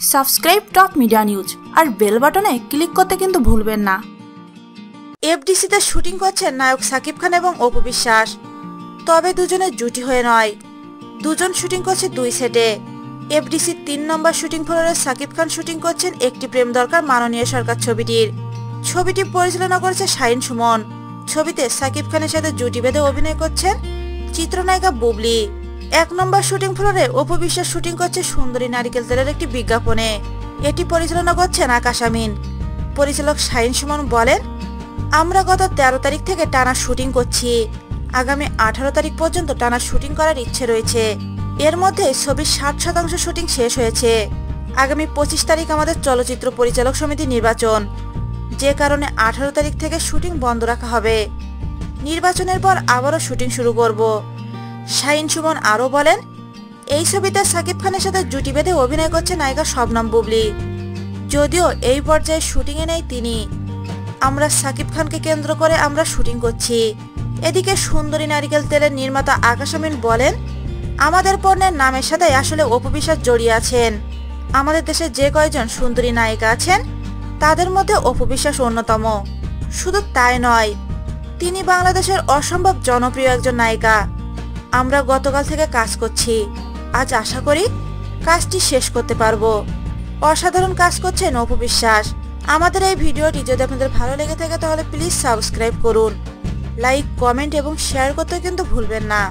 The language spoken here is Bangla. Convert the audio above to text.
সাবস্ক্রাইব টপ মিডিয়া নিউজ আর বেল বাটনে ক্লিক করতে কিন্তু ভুলবেন না। এফডিসিতে শুটিং করছেন নায়ক সাকিব খান এবং অপু বিশ্বাস। তবে দুজনের জুটি হয়ে নয়। দুজন শুটিং করছে দুই সেটে। এফডিসির তিন নম্বর শুটিং ফ্লোরে সাকিব খান শুটিং করছেন একটি প্রেম দরকার মাননীয় সরকার ছবিটির। ছবিটি পরিচালনা করেছে শাহিন সুমন। ছবিতে সাকিব খানের সাথে জুটি বেঁধে অভিনয় করছেন চিত্রনায়িকা বুবলি। এক নম্বর শুটিং ফ্লোরে অপু বিশ্বাস শুটিং করছে সুন্দরী নারিকেল তেলের একটি বিজ্ঞাপনে। এটি পরিচালনা করছেন আকাশ আমিন। পরিচালক শাহিন সুমন বলেন, আমরা গত তেরো তারিখ থেকে টানা শুটিং করছি। আগামী আঠারো তারিখ পর্যন্ত টানা শুটিং করার ইচ্ছে রয়েছে। এর মধ্যে ছবির ষাট শতাংশ শুটিং শেষ হয়েছে। আগামী পঁচিশ তারিখ আমাদের চলচ্চিত্র পরিচালক সমিতি নির্বাচন। যে কারণে আঠারো তারিখ থেকে শুটিং বন্ধ রাখা হবে। নির্বাচনের পর আবারও শুটিং শুরু করব। শাহিন সুমন আরও বলেন, এই ছবিতে সাকিব খানের সাথে জুটি বেঁধে অভিনয় করছে নায়িকা শবনম বুবলি। যদিও এই পর্যায়ে শুটিংয়ে নেই তিনি। আমরা সাকিব খানকে কেন্দ্র করে আমরা শুটিং করছি। এদিকে সুন্দরী নারিকেল তেলের নির্মাতা আকাশ আমিন বলেন, আমাদের পণ্যের নামের সাথে আসলে অপবিশ্বাস জড়িয়ে আছেন। আমাদের দেশে যে কয়জন সুন্দরী নায়িকা আছেন, তাদের মধ্যে অপবিশ্বাস অন্যতম। শুধু তাই নয়, তিনি বাংলাদেশের অসম্ভব জনপ্রিয় একজন নায়িকা। আমরা গতকাল থেকে কাজ করছি। আজ আশা করি কাজটি শেষ করতে পারব। অসাধারণ কাজ করছেন অপবিশ্বাস আমাদের এই ভিডিওটি যদি আপনাদের ভালো লেগে থাকে তাহলে প্লিজ সাবস্ক্রাইব করুন। লাইক কমেন্ট এবং শেয়ার করতে কিন্তু ভুলবেন না।